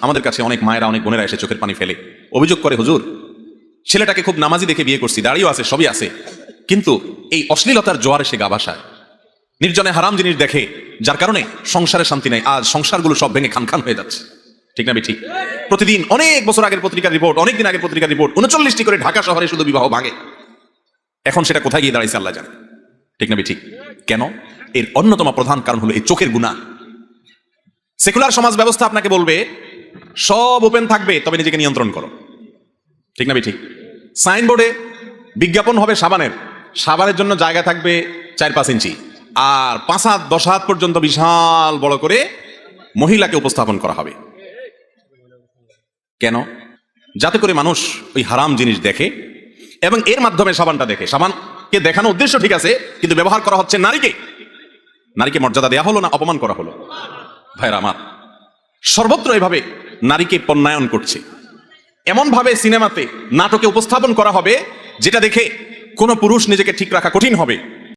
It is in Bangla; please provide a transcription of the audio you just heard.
আমাদের কাছে অনেক মায়েরা, অনেক বোনেরা এসে চোখের পানি ফেলে। অভিযোগ করে, হুজুর, ছেলেটাকে খুব নামাজি দেখে বিয়ে করছি, দাঁড়িয়েও আছে, সবই আছে। কিন্তু এই অশ্লীলতার জোয়ার এসে গা ভাসায়। নির্জনে হারাম জিনিস দেখে, যার কারণে সংসারে শান্তি নেই আজ সংসারগুলো সব ভেঙে খান খান হয়ে যাচ্ছে। ঠিক না ঠিক প্রতিদিন অনেক বছর আগের পত্রিকার রিপোর্ট, অনেক দিন আগের পত্রিকার রিপোর্ট, উনচল্লিশটি করে ঢাকা শহরে শুধু বিবাহ ভাঙে। এখন সেটা কোথায় গিয়ে দাঁড়াইছে আল্লাহ জানে। ঠিক না ঠিক কেন? এর অন্যতম প্রধান কারণ হলো এই চোখের গুণা। সেকুলার সমাজ ব্যবস্থা আপনাকে বলবে সব ওপেন থাকবে, তবে নিজেকে নিয়ন্ত্রণ করো। ঠিক না ঠিক সাইনবোর্ডে বিজ্ঞাপন হবে সাবানের। সাবানের জন্য জায়গা থাকবে চার পাঁচ ইঞ্চি। আর পাঁচ হাত, দশ হাত পর্যন্ত বিশাল বড় করে মহিলাকে উপস্থাপন করা হবে। কেন? যাতে করে মানুষ ওই হারাম জিনিস দেখে এবং এর মাধ্যমে সাবানটা দেখে। সাবানকে দেখানো উদ্দেশ্য ঠিক আছে, কিন্তু ব্যবহার করা হচ্ছে নারীকে। নারীকে মর্যাদা দেওয়া হলো না, অপমান করা হলো? ভাইরা আমার, সর্বত্র এভাবে নারীকে পণ্যায়ন করছে। এমনভাবে সিনেমাতে নাটকে উপস্থাপন করা হবে, যেটা দেখে কোনো পুরুষ নিজেকে ঠিক রাখা কঠিন হবে।